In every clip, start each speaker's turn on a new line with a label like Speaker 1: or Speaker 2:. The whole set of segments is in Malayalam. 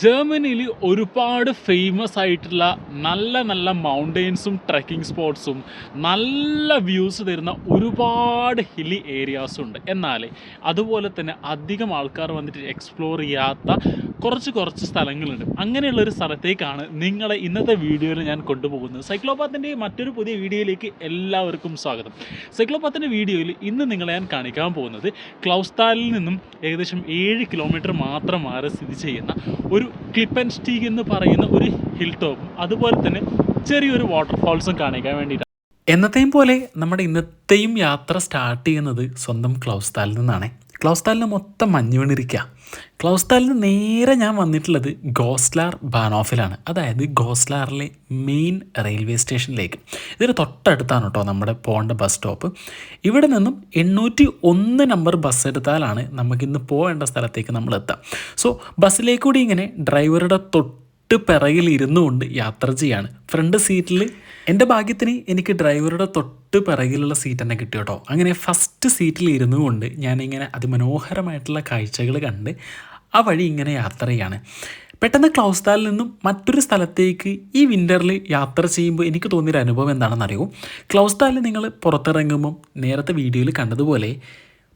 Speaker 1: ജർമ്മനിയിൽ ഒരുപാട് ഫേമസ് ആയിട്ടുള്ള നല്ല നല്ല മൗണ്ടെയ്ൻസും ട്രക്കിംഗ് സ്പോട്ട്സും നല്ല വ്യൂസ് തരുന്ന ഒരുപാട് ഹില്ലി ഏരിയാസും ഉണ്ട്. എന്നാൽ അതുപോലെ തന്നെ അധികം ആൾക്കാർ വന്നിട്ട് എക്സ്പ്ലോർ ചെയ്യാത്ത കുറച്ച് കുറച്ച് സ്ഥലങ്ങളുണ്ട്. അങ്ങനെയുള്ള ഒരു സ്ഥലത്തേക്കാണ് നിങ്ങളെ ഇന്നത്തെ വീഡിയോയിൽ ഞാൻ കൊണ്ടുപോകുന്നത്. സൈക്ലോപാത്തിന്റെ മറ്റൊരു പുതിയ വീഡിയോയിലേക്ക് എല്ലാവർക്കും സ്വാഗതം. സൈക്ലോപാത്തിന്റെ വീഡിയോയിൽ ഇന്ന് നിങ്ങളെ ഞാൻ കാണിക്കാൻ പോകുന്നത് ക്ലൗസ്താലിൽ നിന്നും ഏകദേശം ഏഴ് കിലോമീറ്റർ മാത്രം മാറി സ്ഥിതി ചെയ്യുന്ന ഒരു ക്ലിപ്പ് ആൻഡ് സ്റ്റീക്ക് എന്ന് പറയുന്ന ഒരു ഹിൽ ടോപ്പും അതുപോലെ തന്നെ ചെറിയൊരു വാട്ടർഫാൾസും കാണിക്കാൻ വേണ്ടിയിട്ടാണ്. എന്നത്തെയും പോലെ നമ്മുടെ ഇന്നത്തെയും യാത്ര സ്റ്റാർട്ട് ചെയ്യുന്നത് സ്വന്തം ക്ലൗസ്താലിൽ നിന്നാണ്. ക്ലൗസ്താലിന് മൊത്തം മഞ്ഞ് വീണിരിക്കുക ക്ലൗസ്താലിന് നേരെ ഞാൻ വന്നിട്ടുള്ളത് ഗോസ്ലാർ ബാനോഫിലാണ്. അതായത് ഗോസ്ലാറിലെ മെയിൻ റെയിൽവേ സ്റ്റേഷനിലേക്ക് ഇതിന് തൊട്ടടുത്താണ് കേട്ടോ നമ്മുടെ പോകേണ്ട ബസ് സ്റ്റോപ്പ് ഇവിടെ നിന്നും എണ്ണൂറ്റി ഒന്ന് നമ്പർ ബസ് എടുത്താലാണ് നമുക്കിന്ന് പോകേണ്ട സ്ഥലത്തേക്ക് നമ്മൾ എത്താം സോ ബസ്സിലേക്കൂടി ഇങ്ങനെ ഡ്രൈവറുടെ തൊട്ട് തൊട്ട് പിറകിൽ ഇരുന്നു കൊണ്ട് യാത്ര ചെയ്യാണ്. ഫ്രണ്ട് സീറ്റിൽ എന്റെ ഭാഗ്യത്തിന് എനിക്ക് ഡ്രൈവറുടെ തൊട്ട് പിറകിലുള്ള സീറ്റ് തന്നെ കിട്ടി കേട്ടോ. അങ്ങനെ ഫസ്റ്റ് സീറ്റിൽ ഇരുന്നു കൊണ്ട് ഞാനിങ്ങനെ അതിമനോഹരമായിട്ടുള്ള കാഴ്ചകൾ കണ്ട് ആ വഴി ഇങ്ങനെ യാത്ര ചെയ്യാണ്. പെട്ടെന്ന് ക്ലൗസ്താലിൽ നിന്നും മറ്റൊരു സ്ഥലത്തേക്ക് ഈ വിന്ററിൽ യാത്ര ചെയ്യുമ്പോൾ എനിക്ക് തോന്നിയൊരു അനുഭവം എന്താണെന്നറിയോ? ക്ലൗസ്താലിൽ നിങ്ങൾ പുറത്തിറങ്ങുമ്പം നേരത്തെ വീഡിയോയിൽ കണ്ടതുപോലെ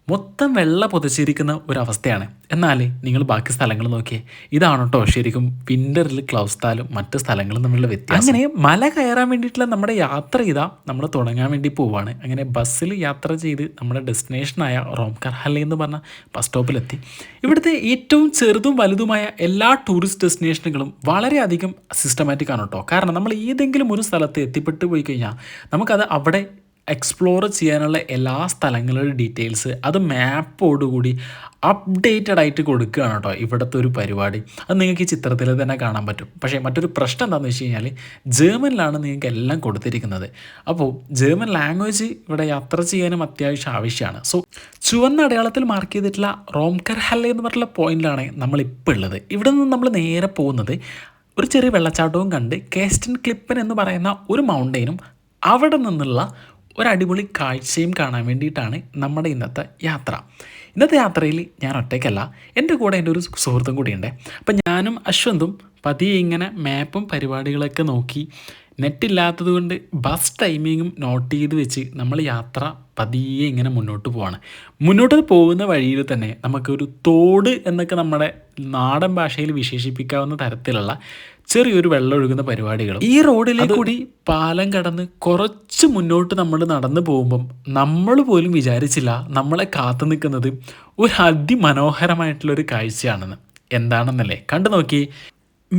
Speaker 1: മൊത്തം വെള്ള പുതച്ചിരിക്കുന്ന ഒരവസ്ഥയാണ്. എന്നാൽ നിങ്ങൾ ബാക്കി സ്ഥലങ്ങൾ നോക്കിയേ. ഇതാണ് കേട്ടോ ശരിക്കും വിന്ററിൽ ക്ലൗസ്താലും മറ്റ് സ്ഥലങ്ങളും തമ്മിലുള്ള വ്യത്യാസം. അങ്ങനെ മല കയറാൻ വേണ്ടിയിട്ടുള്ള നമ്മുടെ യാത്ര ഇതാ നമ്മൾ തുടങ്ങാൻ വേണ്ടി പോവുകയാണ് അങ്ങനെ ബസ്സിൽ യാത്ര ചെയ്ത് നമ്മുടെ ഡെസ്റ്റിനേഷനായ റോംകർഹല്ലി എന്ന് പറഞ്ഞ ബസ് സ്റ്റോപ്പിലെത്തി ഇവിടുത്തെ ഏറ്റവും ചെറുതും വലുതുമായ എല്ലാ ടൂറിസ്റ്റ് ഡെസ്റ്റിനേഷനുകളും വളരെയധികം സിസ്റ്റമാറ്റിക് ആണ് കേട്ടോ കാരണം നമ്മൾ ഏതെങ്കിലും ഒരു സ്ഥലത്ത് എത്തിപ്പെട്ട് പോയി കഴിഞ്ഞാൽ നമുക്കത് അവിടെ എക്സ്പ്ലോർ ചെയ്യാനുള്ള എല്ലാ സ്ഥലങ്ങളുടെ ഡീറ്റെയിൽസ് അത് മാപ്പോടുകൂടി അപ്ഡേറ്റഡ് ആയിട്ട് കൊടുക്കുകയാണ് കേട്ടോ ഇവിടുത്തെ ഒരു പരിപാടി. അത് നിങ്ങൾക്ക് ഈ ചിത്രത്തിൽ തന്നെ കാണാൻ പറ്റും. പക്ഷേ മറ്റൊരു പ്രശ്നം എന്താണെന്ന് വെച്ച് കഴിഞ്ഞാൽ ജേർമനിലാണ് നിങ്ങൾക്ക് എല്ലാം കൊടുത്തിരിക്കുന്നത്. അപ്പോൾ ജേർമൻ ലാംഗ്വേജ് ഇവിടെ യാത്ര ചെയ്യാനും അത്യാവശ്യം ആവശ്യമാണ്. സോ ചുവന്ന അടയാളത്തിൽ മാർക്ക് ചെയ്തിട്ടുള്ള റോംകർ ഹല്ല എന്ന് പറഞ്ഞിട്ടുള്ള പോയിന്റിലാണ് നമ്മളിപ്പോൾ ഉള്ളത്. ഇവിടെ നിന്ന് നമ്മൾ നേരെ പോകുന്നത് ഒരു ചെറിയ വെള്ളച്ചാട്ടവും കണ്ട് കേസ്റ്റൻ ക്ലിപ്പൻ എന്ന് പറയുന്ന ഒരു മൗണ്ടെയിനും അവിടെ നിന്നുള്ള ഒരു അടിപൊളി കാഴ്ചയും കാണാൻ വേണ്ടിയിട്ടാണ് നമ്മുടെ ഇന്നത്തെ യാത്ര. ഇന്നത്തെ യാത്രയിൽ ഞാൻ ഒറ്റയ്ക്കല്ല എന്റെ കൂടെ എന്റെ ഒരു സുഹൃത്തും കൂടിയുണ്ട്. അപ്പം ഞാനും അശ്വന്തും പതിയെ ഇങ്ങനെ മാപ്പും പരിപാടികളൊക്കെ നോക്കി നെറ്റ് ഇല്ലാത്തത് കൊണ്ട് ബസ് ടൈമിങ്ങും നോട്ട് ചെയ്ത് വെച്ച് നമ്മൾ യാത്ര പതിയെ ഇങ്ങനെ മുന്നോട്ട് പോവാണ്. മുന്നോട്ട് പോകുന്ന വഴിയിൽ തന്നെ നമുക്കൊരു തോട് എന്നൊക്കെ നമ്മുടെ നാടൻ ഭാഷയിൽ വിശേഷിപ്പിക്കാവുന്ന തരത്തിലുള്ള ചെറിയൊരു വെള്ളം ഒഴുകുന്ന പരിപാടികളും. ഈ റോഡിലെ കൂടി പാലം കടന്ന് കുറച്ച് മുന്നോട്ട് നമ്മൾ നടന്നു പോകുമ്പം നമ്മൾ പോലും വിചാരിച്ചില്ല നമ്മളെ കാത്തു നിൽക്കുന്നത് ഒരു അതിമനോഹരമായിട്ടുള്ളൊരു കാഴ്ചയാണെന്ന്. എന്താണെന്നല്ലേ? കണ്ടു നോക്കി.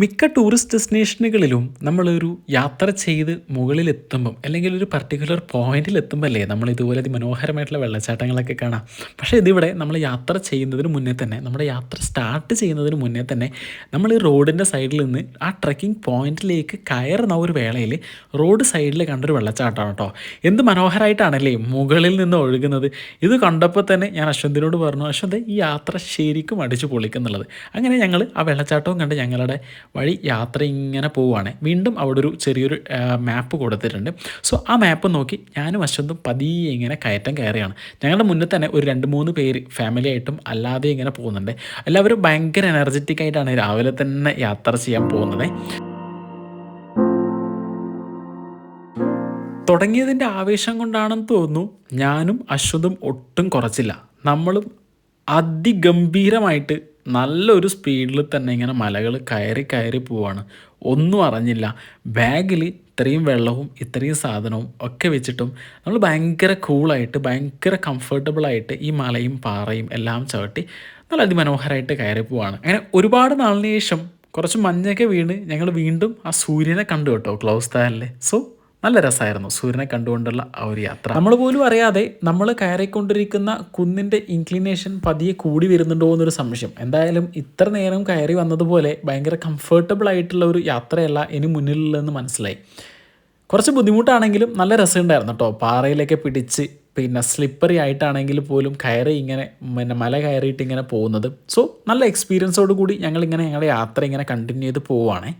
Speaker 1: മിക്ക ടൂറിസ്റ്റ് ഡെസ്റ്റിനേഷനുകളിലും നമ്മളൊരു യാത്ര ചെയ്ത് മുകളിലെത്തുമ്പം അല്ലെങ്കിൽ ഒരു പർട്ടിക്കുലർ പോയിന്റിൽ എത്തുമ്പോൾ അല്ലേ നമ്മൾ ഇതുപോലെ മനോഹരമായിട്ടുള്ള വെള്ളച്ചാട്ടങ്ങളൊക്കെ കാണാം. പക്ഷേ ഇതിവിടെ നമ്മൾ യാത്ര ചെയ്യുന്നതിന് മുന്നേ തന്നെ നമ്മുടെ യാത്ര സ്റ്റാർട്ട് ചെയ്യുന്നതിന് മുന്നേ തന്നെ നമ്മൾ ഈ റോഡിന്റെ സൈഡിൽ നിന്ന് ആ ട്രക്കിംഗ് പോയിന്റിലേക്ക് കയറുന്ന ഒരു വേളയിൽ റോഡ് സൈഡിൽ കണ്ടൊരു വെള്ളച്ചാട്ടമാണ് കേട്ടോ. എന്ത് മനോഹരമായിട്ടാണല്ലേ മുകളിൽ നിന്ന് ഒഴുകുന്നത്. ഇത് കണ്ടപ്പോൾ തന്നെ ഞാൻ അശ്വന്തിനോട് പറഞ്ഞു അശ്വന്ത് ഈ യാത്ര ശരിക്കും അടിച്ചു പൊളിക്കുന്നുള്ളത് അങ്ങനെ ഞങ്ങൾ ആ വെള്ളച്ചാട്ടവും കണ്ട് ഞങ്ങളുടെ വഴി യാത്ര ഇങ്ങനെ പോവുകയാണ്. വീണ്ടും അവിടെ ഒരു ചെറിയൊരു മാപ്പ് കൊടുത്തിട്ടുണ്ട്. സോ ആ മാപ്പ് നോക്കി ഞാനും അശ്വന്തും പതിയെ ഇങ്ങനെ കയറ്റം കയറിയാണ് ഞങ്ങളുടെ മുന്നിൽ തന്നെ ഒരു രണ്ട് മൂന്ന് പേര് ഫാമിലി ആയിട്ടും അല്ലാതെ ഇങ്ങനെ പോകുന്നുണ്ട്. എല്ലാവരും ഭയങ്കര എനർജറ്റിക് ആയിട്ടാണ് രാവിലെ തന്നെ യാത്ര ചെയ്യാൻ പോകുന്നത്. തുടങ്ങിയതിന്റെ ആവേശം കൊണ്ടാണെന്ന് തോന്നുന്നു ഞാനും അശ്വതും ഒട്ടും കുറച്ചില്ല. നമ്മളും അതിഗംഭീരമായിട്ട് നല്ലൊരു സ്പീഡിൽ തന്നെ ഇങ്ങനെ മലകൾ കയറി കയറി പോവാണ്. ഒന്നും അറിഞ്ഞില്ല. ബാഗിൽ ഇത്രയും വെള്ളവും ഇത്രയും സാധനവും ഒക്കെ വെച്ചിട്ടും നമ്മൾ ഭയങ്കര കൂളായിട്ട് ഭയങ്കര കംഫർട്ടബിളായിട്ട് ഈ മലയും പാറയും എല്ലാം ചവിട്ടി നല്ല അതിമനോഹരമായിട്ട് കയറി പോവാണ്. അങ്ങനെ ഒരുപാട് നാളിന് ശേഷം കുറച്ച് മഞ്ഞൊക്കെ വീണ് ഞങ്ങൾ വീണ്ടും ആ സൂര്യനെ കണ്ടു കേട്ടോ ക്ലോസ് താരല്ലേ സോ നല്ല രസമായിരുന്നു സൂര്യനെ കണ്ടുകൊണ്ടുള്ള ആ ഒരു യാത്ര. നമ്മൾ പോലും അറിയാതെ നമ്മൾ കയറിക്കൊണ്ടിരിക്കുന്ന കുന്നിന്റെ ഇൻക്ലിനേഷൻ പതിയെ കൂടി വരുന്നുണ്ടോ എന്നൊരു സംശയം. എന്തായാലും ഇത്ര നേരം കയറി വന്നതുപോലെ ഭയങ്കര കംഫർട്ടബിൾ ആയിട്ടുള്ള ഒരു യാത്രയല്ല ഇനി മുന്നിലുള്ളതെന്ന് മനസ്സിലായി. കുറച്ച് ബുദ്ധിമുട്ടാണെങ്കിലും നല്ല രസമുണ്ടായിരുന്നു കേട്ടോ പാറയിലൊക്കെ പിടിച്ച് പിന്നെ സ്ലിപ്പറി ആയിട്ടാണെങ്കിൽ പോലും കയറി ഇങ്ങനെ പിന്നെ മല കയറിയിട്ട് ഇങ്ങനെ പോകുന്നത്. സോ നല്ല എക്സ്പീരിയൻസോട് കൂടി ഞങ്ങളിങ്ങനെ ഞങ്ങളുടെ യാത്ര ഇങ്ങനെ കണ്ടിന്യൂ ചെയ്ത് പോവുകയാണേ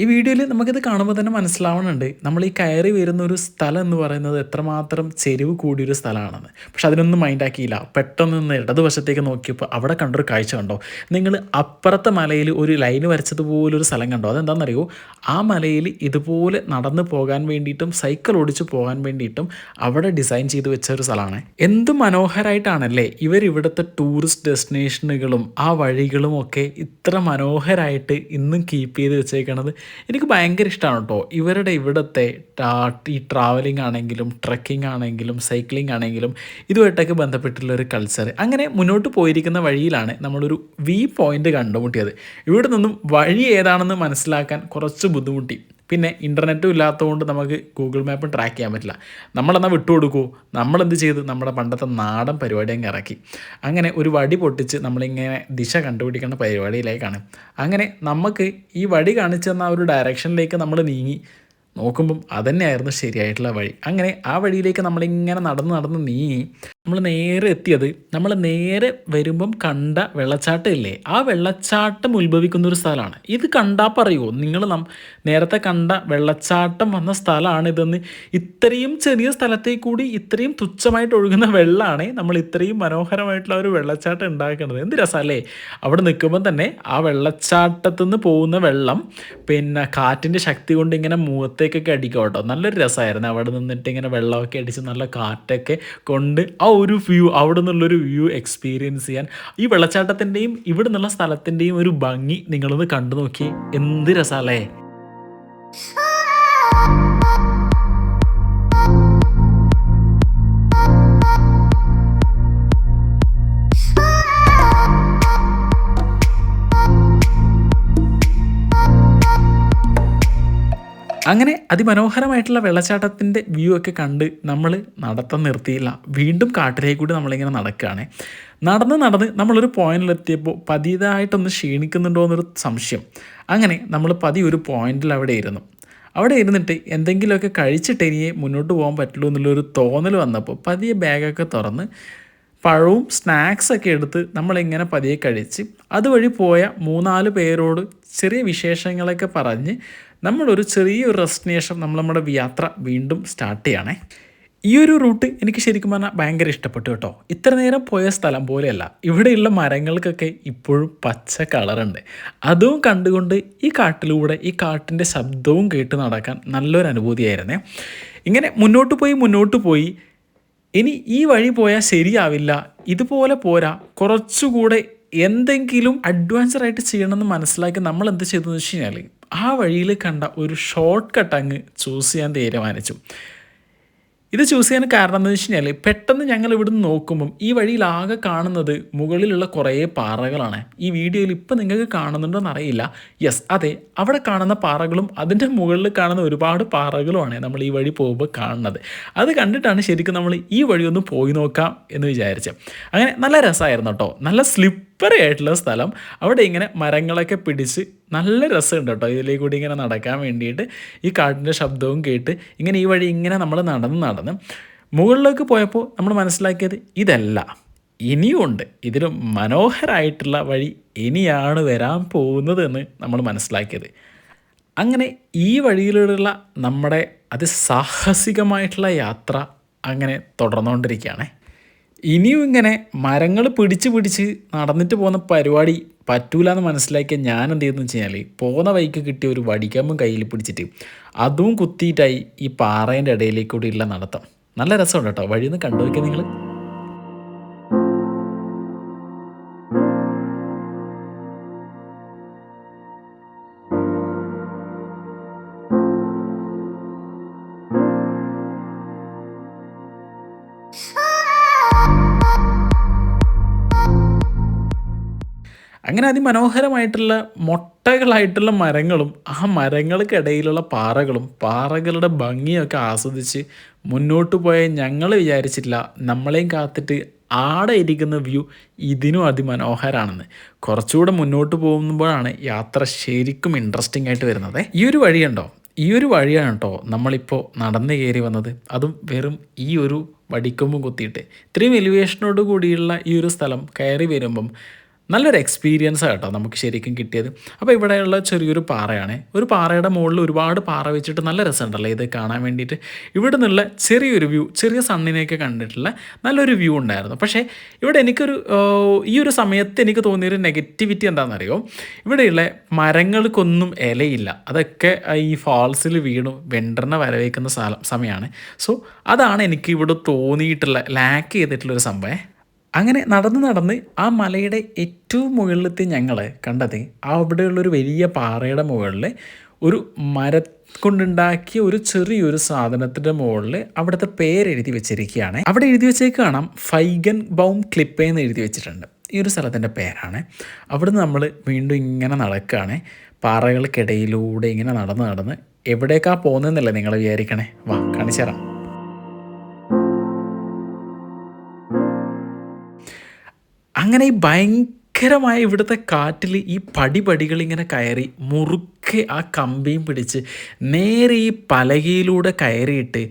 Speaker 2: ഈ വീഡിയോയിൽ നമുക്കിത് കാണുമ്പോൾ തന്നെ മനസ്സിലാവുന്നുണ്ട് നമ്മൾ ഈ കയറി വരുന്ന ഒരു സ്ഥലം എന്ന് പറയുന്നത് എത്രമാത്രം ചെരിവ് കൂടിയൊരു സ്ഥലമാണെന്ന്. പക്ഷെ അതിനൊന്നും മൈൻഡാക്കിയില്ല പെട്ടെന്ന് നിന്ന് ഇടതുവശത്തേക്ക് നോക്കിയപ്പോൾ അവിടെ കണ്ടൊരു കാഴ്ച കണ്ടോ? നിങ്ങൾ അപ്പുറത്തെ മലയിൽ ഒരു ലൈൻ വരച്ചതുപോലൊരു സ്ഥലം കണ്ടോ? അതെന്താണെന്നറിയോ? ആ മലയിൽ ഇതുപോലെ നടന്നു പോകാൻ വേണ്ടിയിട്ടും സൈക്കിൾ ഓടിച്ച് പോകാൻ വേണ്ടിയിട്ടും അവിടെ ഡിസൈൻ ചെയ്ത് വെച്ച ഒരു സ്ഥലമാണ്. എന്ത് മനോഹരമായിട്ടാണല്ലേ ഇവർ ഇവിടുത്തെ ടൂറിസ്റ്റ് ഡെസ്റ്റിനേഷനുകളും ആ വഴികളും ഒക്കെ ഇത്ര മനോഹരമായിട്ട് ഇന്നും കീപ്പ് ചെയ്ത് വെച്ചേക്കണത്. എനിക്ക് ഭയങ്കര ഇഷ്ടമാണ് കേട്ടോ ഇവരുടെ ഇവിടുത്തെ ഈ ട്രാവലിംഗ് ആണെങ്കിലും ട്രക്കിംഗ് ആണെങ്കിലും സൈക്ലിംഗ് ആണെങ്കിലും ഇതുമായിട്ടൊക്കെ ബന്ധപ്പെട്ടിട്ടുള്ള ഒരു കൾച്ചർ അങ്ങനെ മുന്നോട്ട് പോയിരിക്കുന്ന വഴിയിലാണ് നമ്മളൊരു വി പോയിന്റ് കണ്ടുമുട്ടിയത്. ഇവിടെ നിന്നും വഴി ഏതാണെന്ന് മനസ്സിലാക്കാൻ കുറച്ച് ബുദ്ധിമുട്ടി. പിന്നെ ഇന്റർനെറ്റും ഇല്ലാത്തതുകൊണ്ട് നമുക്ക് ഗൂഗിൾ മാപ്പ് ട്രാക്ക് ചെയ്യാൻ പറ്റില്ല. നമ്മളെന്നാൽ വിട്ടുകൊടുക്കൂ? നമ്മളെന്ത് ചെയ്ത്? നമ്മുടെ പണ്ടത്തെ നാടൻ പരിപാടി അങ്ങ് ഇറക്കി അങ്ങനെ ഒരു വടി പൊട്ടിച്ച് നമ്മളിങ്ങനെ ദിശ കണ്ടുപിടിക്കുന്ന പരിപാടിയിലേക്കാണ്. അങ്ങനെ നമുക്ക് ഈ വടി കാണിച്ചു തന്ന ഒരു ഡയറക്ഷനിലേക്ക് നമ്മൾ നീങ്ങി. നോക്കുമ്പം അതന്നെയായിരുന്നു ശരിയായിട്ടുള്ള വഴി. അങ്ങനെ ആ വഴിയിലേക്ക് നമ്മളിങ്ങനെ നടന്ന് നടന്ന് നീങ്ങി. നമ്മൾ നേരെ എത്തിയത് നമ്മൾ നേരെ വരുമ്പം കണ്ട വെള്ളച്ചാട്ടം ഇല്ലേ ആ വെള്ളച്ചാട്ടം ഉത്ഭവിക്കുന്ന ഒരു സ്ഥലമാണ്. ഇത് കണ്ടാൽ പറയുമോ നിങ്ങൾ നം നേരത്തെ കണ്ട വെള്ളച്ചാട്ടം വന്ന സ്ഥലമാണ് ഇതെന്ന് ഇത്രയും ചെറിയ സ്ഥലത്തേ കൂടി ഇത്രയും തുച്ഛമായിട്ട് ഒഴുകുന്ന വെള്ളമാണ് നമ്മൾ ഇത്രയും മനോഹരമായിട്ടുള്ള ഒരു വെള്ളച്ചാട്ടം ഉണ്ടാക്കുന്നത്. എന്ത് രസമല്ലേ അവിടെ നിൽക്കുമ്പോൾ തന്നെ ആ വെള്ളച്ചാട്ടത്തു നിന്ന് പോകുന്ന വെള്ളം പിന്നെ കാറ്റിന്റെ ശക്തി കൊണ്ട് ഇങ്ങനെ മുഖത്തേക്കൊക്കെ അടിക്കും കേട്ടോ. നല്ലൊരു രസമായിരുന്നു. അവിടെ നിന്നിട്ട് ഇങ്ങനെ വെള്ളമൊക്കെ അടിച്ച് നല്ല കാറ്റൊക്കെ കൊണ്ട് ഒരു വ്യൂ അവിടെ നിന്നുള്ളൊരു വ്യൂ എക്സ്പീരിയൻസ് ചെയ്യാൻ ഈ വെള്ളച്ചാട്ടത്തിന്റെയും ഇവിടെ നിന്നുള്ള സ്ഥലത്തിന്റെയും ഒരു ഭംഗി നിങ്ങളൊന്ന് കണ്ടു നോക്കി എന്ത് രസമല്ലേ അങ്ങനെ അതിമനോഹരമായിട്ടുള്ള വെള്ളച്ചാട്ടത്തിന്റെ വ്യൂ ഒക്കെ കണ്ട് നമ്മൾ നടത്തം നിർത്തിയില്ല. വീണ്ടും കാട്ടിലേക്ക് കൂടി നമ്മളിങ്ങനെ നടക്കുകയാണ്. നടന്ന് നടന്ന് നമ്മളൊരു പോയിന്റിലെത്തിയപ്പോൾ പതിയതായിട്ടൊന്ന് ക്ഷീണിക്കുന്നുണ്ടോ എന്നൊരു സംശയം. അങ്ങനെ നമ്മൾ പതി ഒരു പോയിന്റിൽ അവിടെ ഇരുന്നു. അവിടെ ഇരുന്നിട്ട് എന്തെങ്കിലുമൊക്കെ കഴിച്ചിട്ട് ഇനിയെ മുന്നോട്ട് പോകാൻ പറ്റുള്ളൂ എന്നുള്ളൊരു തോന്നൽ വന്നപ്പോൾ പതിയെ ബാഗൊക്കെ തുറന്ന് പഴവും സ്നാക്സൊക്കെ എടുത്ത് നമ്മളിങ്ങനെ പതിയെ കഴിച്ച് അതുവഴി പോയ മൂന്നാൽ പേരോട് ചെറിയ വിശേഷങ്ങളൊക്കെ പറഞ്ഞ് നമ്മളൊരു ചെറിയൊരു റെസ്റ്റിനേഷൻ നമ്മൾ നമ്മുടെ യാത്ര വീണ്ടും സ്റ്റാർട്ട് ചെയ്യണേ. ഈ ഒരു റൂട്ട് എനിക്ക് ശരിക്കും പറഞ്ഞാൽ ഭയങ്കര ഇഷ്ടപ്പെട്ടു കേട്ടോ. ഇത്ര നേരം പോയ സ്ഥലം പോലെയല്ല. ഇവിടെയുള്ള മരങ്ങൾക്കൊക്കെ ഇപ്പോഴും പച്ച കളറുണ്ട് അതും കണ്ടുകൊണ്ട് ഈ കാട്ടിലൂടെ ഈ കാട്ടിന്റെ ശബ്ദവും കേട്ട് നടക്കാൻ നല്ലൊരു അനുഭൂതിയായിരുന്നേ. ഇങ്ങനെ മുന്നോട്ട് പോയി മുന്നോട്ട് പോയി. ഇനി ഈ വഴി പോയാൽ ശരിയാവില്ല. ഇതുപോലെ പോരാ. കുറച്ചുകൂടെ എന്തെങ്കിലും അഡ്വാൻസർ ആയിട്ട് ചെയ്യണമെന്ന് മനസ്സിലാക്കി നമ്മൾ എന്ത് ചെയ്തെന്ന് വെച്ച് കഴിഞ്ഞാൽ ആ വഴിയിൽ കണ്ട ഒരു ഷോർട്ട് കട്ട് അങ്ങ് ചൂസ് ചെയ്യാൻ തീരുമാനിച്ചു. ഇത് ചൂസ് ചെയ്യാൻ കാരണം എന്ന് വെച്ച് കഴിഞ്ഞാൽ പെട്ടെന്ന് ഞങ്ങൾ ഇവിടുന്ന് നോക്കുമ്പം ഈ വഴിയിൽ ആകെ കാണുന്നത് മുകളിലുള്ള കുറേ പാറകളാണ്. ഈ വീഡിയോയിൽ ഇപ്പം നിങ്ങൾക്ക് കാണുന്നുണ്ടോയെന്ന് അറിയില്ല. യെസ് അതെ അവിടെ കാണുന്ന പാറകളും അതിന്റെ മുകളിൽ കാണുന്ന ഒരുപാട് പാറകളുമാണ് നമ്മൾ ഈ വഴി പോകുമ്പോൾ കാണുന്നത്. അത് കണ്ടിട്ടാണ് ശരിക്കും നമ്മൾ ഈ വഴി ഒന്ന് പോയി നോക്കാം എന്ന് വിചാരിച്ചത്. അങ്ങനെ നല്ല രസമായിരുന്നു കേട്ടോ. നല്ല സ്ലിപ്പറി ആയിട്ടുള്ള സ്ഥലം. അവിടെ ഇങ്ങനെ മരങ്ങളൊക്കെ പിടിച്ച് നല്ല രസമുണ്ട് കേട്ടോ. ഇതിലേ കൂടി ഇങ്ങനെ നടക്കാൻ വേണ്ടിയിട്ട് ഈ കാട്ടിന്റെ ശബ്ദവും കേട്ട് ഇങ്ങനെ ഈ വഴി ഇങ്ങനെ നമ്മൾ നടന്ന് നടന്ന് മുകളിലേക്ക് പോയപ്പോൾ നമ്മൾ മനസ്സിലാക്കിയത് ഇതല്ല. ഇനിയുമുണ്ട് ഇതിൽ മനോഹരമായിട്ടുള്ള വഴി ഇനിയാണ് വരാൻ പോകുന്നത് എന്ന് നമ്മൾ മനസ്സിലാക്കിയത്. അങ്ങനെ ഈ വഴിയിലൂടെയുള്ള നമ്മുടെ അതിസാഹസികമായിട്ടുള്ള യാത്ര അങ്ങനെ തുടർന്നുകൊണ്ടിരിക്കുകയാണേ. ഇനിയും ഇങ്ങനെ മരങ്ങൾ പിടിച്ച് പിടിച്ച് നടന്നിട്ട് പോകുന്ന പരിപാടി പറ്റൂല എന്ന് മനസ്സിലാക്കിയ ഞാൻ എന്ത് ചെയ്തെന്ന് വെച്ച് കഴിഞ്ഞാൽ പോകുന്ന വഴിക്ക് കിട്ടിയ ഒരു വടിക്കമ്പും കയ്യിൽ പിടിച്ചിട്ട് അതും കുത്തിയിട്ടായി ഈ പാറേന്റെ ഇടയിലേക്ക് കൂടിയുള്ള നടത്തം. നല്ല രസമുണ്ട് കേട്ടോ. കണ്ടു നോക്കിയാൽ നിങ്ങൾ അങ്ങനെ അതിമനോഹരമായിട്ടുള്ള മൊട്ടകളായിട്ടുള്ള മരങ്ങളും ആ മരങ്ങൾക്കിടയിലുള്ള പാറകളും പാറകളുടെ ഭംഗിയൊക്കെ ആസ്വദിച്ച് മുന്നോട്ട് പോയ ഞങ്ങൾ വിചാരിച്ചില്ല നമ്മളെയും കാത്തിട്ട് ആടെ ഇരിക്കുന്ന വ്യൂ ഇതിനും അതിമനോഹരമാണെന്ന് കുറച്ചുകൂടെ മുന്നോട്ട് പോകുമ്പോഴാണ് യാത്ര ശരിക്കും ഇൻട്രസ്റ്റിംഗ് ആയിട്ട് വരുന്നത്. ഈ ഒരു വഴിയുണ്ടോ ഈ ഒരു വഴിയാണ് കേട്ടോ നമ്മളിപ്പോൾ നടന്നു കയറി വന്നത്. അതും വെറും ഈ ഒരു വടിക്കൊമ്പും കുത്തിയിട്ട്. ഇത്രയും എലിവേഷനോട് കൂടിയുള്ള ഈ ഒരു സ്ഥലം കയറി വരുമ്പം നല്ലൊരു എക്സ്പീരിയൻസ് കേട്ടോ നമുക്ക് ശരിക്കും കിട്ടിയത്. അപ്പോൾ ഇവിടെയുള്ള ചെറിയൊരു പാറയാണ്. ഒരു പാറയുടെ മുകളിൽ ഒരുപാട് പാറ വെച്ചിട്ട് നല്ല രസമുണ്ടല്ലോ ഇത് കാണാൻ വേണ്ടിയിട്ട്. ഇവിടെ നിന്നുള്ള ചെറിയൊരു വ്യൂ ചെറിയ സണ്ണിനെയൊക്കെ കണ്ടിട്ടുള്ള നല്ലൊരു വ്യൂ ഉണ്ടായിരുന്നു. പക്ഷേ ഇവിടെ എനിക്കൊരു ഈ ഒരു സമയത്ത് എനിക്ക് തോന്നിയൊരു നെഗറ്റിവിറ്റി എന്താണെന്നറിയോ? ഇവിടെയുള്ള മരങ്ങൾക്കൊന്നും ഇലയില്ല. അതൊക്കെ ഈ ഫാൾസിൽ വീണു വെണ്ടറിനെ വരവേക്കുന്ന സമയമാണ്. സോ അതാണ് എനിക്ക് ഇവിടെ തോന്നിയിട്ടുള്ള ലാക്ക് ചെയ്തിട്ടുള്ളൊരു സംഭവം. അങ്ങനെ നടന്ന് നടന്ന് ആ മലയുടെ ഏറ്റവും മുകളിലെത്തി ഞങ്ങൾ കണ്ടത് അവിടെയുള്ളൊരു വലിയ പാറയുടെ മുകളിൽ ഒരു മര കൊണ്ടുണ്ടാക്കിയ ഒരു ചെറിയൊരു സാധനത്തിന്റെ മുകളിൽ അവിടുത്തെ പേരെഴുതി വെച്ചിരിക്കുകയാണ്. അവിടെ എഴുതി വെച്ചേക്ക് കാണാം ഫൈഗൻ ബൗം ക്ലിപ്പേ എന്ന് എഴുതി വെച്ചിട്ടുണ്ട്. ഈ ഒരു സ്ഥലത്തിന്റെ പേരാണ്. അവിടെ നമ്മൾ വീണ്ടും ഇങ്ങനെ നടക്കുകയാണ്. പാറകൾക്കിടയിലൂടെ ഇങ്ങനെ നടന്ന് നടന്ന് എവിടേക്കാണ് പോകുന്നതെന്നല്ലേ നിങ്ങൾ വിചാരിക്കണേ? വാ കാണിച്ചു തരാം. അങ്ങനെ ഈ ഭയങ്കരമായ ഇവിടുത്തെ കാറ്റിൽ ഈ പടിപടികൾ ഇങ്ങനെ കയറി മുറുക്കെ ആ കമ്പിയും പിടിച്ച് നേരെ ഈ പലകയിലൂടെ കയറിയിട്ട്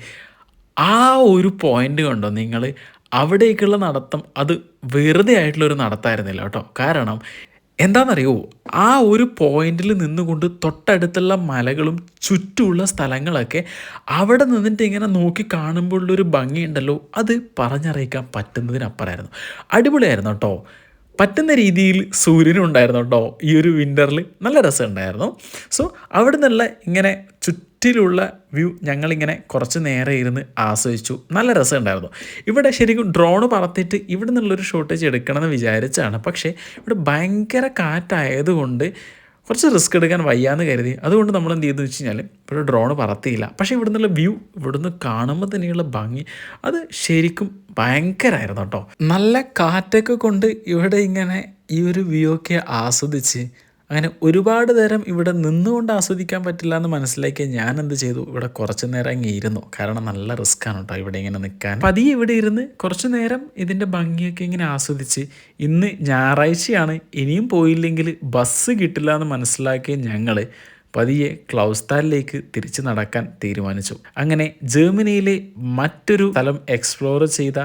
Speaker 2: ആ ഒരു പോയിന്റ് കണ്ടോ നിങ്ങൾ അവിടേക്കുള്ള നടത്തം അത് വെറുതെ ആയിട്ടുള്ളൊരു നടത്തായിരുന്നില്ല കേട്ടോ. കാരണം എന്താണെന്നറിയോ ആ ഒരു പോയിന്റിൽ നിന്നുകൊണ്ട് തൊട്ടടുത്തുള്ള മലകളും ചുറ്റുമുള്ള സ്ഥലങ്ങളൊക്കെ അവിടെ നിന്നിട്ട് ഇങ്ങനെ നോക്കി കാണുമ്പോഴുള്ളൊരു ഭംഗിയുണ്ടല്ലോ. അത് പറഞ്ഞറിയിക്കാൻ പറ്റുന്നതിനപ്പുറമായിരുന്നു. അടിപൊളിയായിരുന്നു കേട്ടോ. പറ്റുന്ന രീതിയിൽ സൂര്യനും ഉണ്ടായിരുന്നു കേട്ടോ. ഈ ഒരു വിന്ററിൽ നല്ല രസമുണ്ടായിരുന്നു. സോ അവിടെ നിന്നുള്ള ഇങ്ങനെ ചുറ്റിലുള്ള വ്യൂ ഞങ്ങളിങ്ങനെ കുറച്ച് നേരെ ഇരുന്ന് ആസ്വദിച്ചു. നല്ല രസമുണ്ടായിരുന്നു. ഇവിടെ ശരിക്കും ഡ്രോൺ പറത്തിയിട്ട് ഇവിടെ നിന്നുള്ളൊരു ഷോട്ടേജ് എടുക്കണമെന്ന് വിചാരിച്ചാണ്. പക്ഷേ ഇവിടെ ഭയങ്കര കാറ്റായതുകൊണ്ട് കുറച്ച് റിസ്ക് എടുക്കാൻ വയ്യാന്ന് കരുതി. അതുകൊണ്ട് നമ്മൾ എന്ത് ചെയ്തെന്ന് വെച്ച് കഴിഞ്ഞാൽ ഇവിടെ ഡ്രോൺ പറത്തിയില്ല. പക്ഷേ ഇവിടുന്നുള്ള വ്യൂ ഇവിടുന്ന് കാണുമ്പോൾ തന്നെയുള്ള ഭംഗി അത് ശരിക്കും ഭയങ്കരമായിരുന്നു കേട്ടോ. നല്ല കാറ്റൊക്കെ കൊണ്ട് ഇവിടെ ഇങ്ങനെ ഈ ഒരു വ്യൂ ഒക്കെ ആസ്വദിച്ച് അങ്ങനെ ഒരുപാട് നേരം ഇവിടെ നിന്നുകൊണ്ട് ആസ്വദിക്കാൻ പറ്റില്ല എന്ന് മനസ്സിലാക്കി ഞാൻ എന്ത് ചെയ്തു? ഇവിടെ കുറച്ച് നേരം അങ്ങ് ഇരുന്നു. കാരണം നല്ല റിസ്ക് ആണ് കേട്ടോ ഇവിടെ ഇങ്ങനെ നിൽക്കാൻ പതിയെ ഇവിടെ ഇരുന്ന് കുറച്ച് നേരം ഇതിന്റെ ഭംഗിയൊക്കെ ഇങ്ങനെ ആസ്വദിച്ച് ഇന്ന് ഞായറാഴ്ചയാണ് ഇനിയും പോയില്ലെങ്കിൽ ബസ് കിട്ടില്ല എന്ന് മനസ്സിലാക്കിയ ഞങ്ങൾ പതിയെ ക്ലൗസ്താലിലേക്ക് തിരിച്ചു നടക്കാൻ തീരുമാനിച്ചു. അങ്ങനെ ജർമ്മനിയിലെ മറ്റൊരു സ്ഥലം എക്സ്പ്ലോർ ചെയ്ത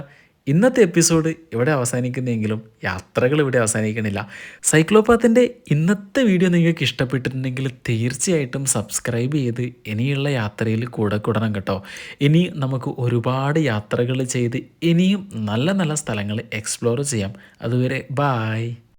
Speaker 2: ഇന്നത്തെ എപ്പിസോഡ് ഇവിടെ അവസാനിക്കുന്നെങ്കിലും യാത്രകൾ ഇവിടെ അവസാനിക്കണില്ല. സൈക്ലോപാത്തിന്റെ ഇന്നത്തെ വീഡിയോ നിങ്ങൾക്ക് ഇഷ്ടപ്പെട്ടിട്ടുണ്ടെങ്കിൽ തീർച്ചയായിട്ടും സബ്സ്ക്രൈബ് ചെയ്ത് ഇനിയുള്ള യാത്രയിൽ കൂടെ കൂടണം കേട്ടോ. ഇനി നമുക്ക് ഒരുപാട് യാത്രകൾ ചെയ്ത് ഇനിയും നല്ല നല്ല സ്ഥലങ്ങൾ എക്സ്പ്ലോർ ചെയ്യാം. അതുവരെ ബായ്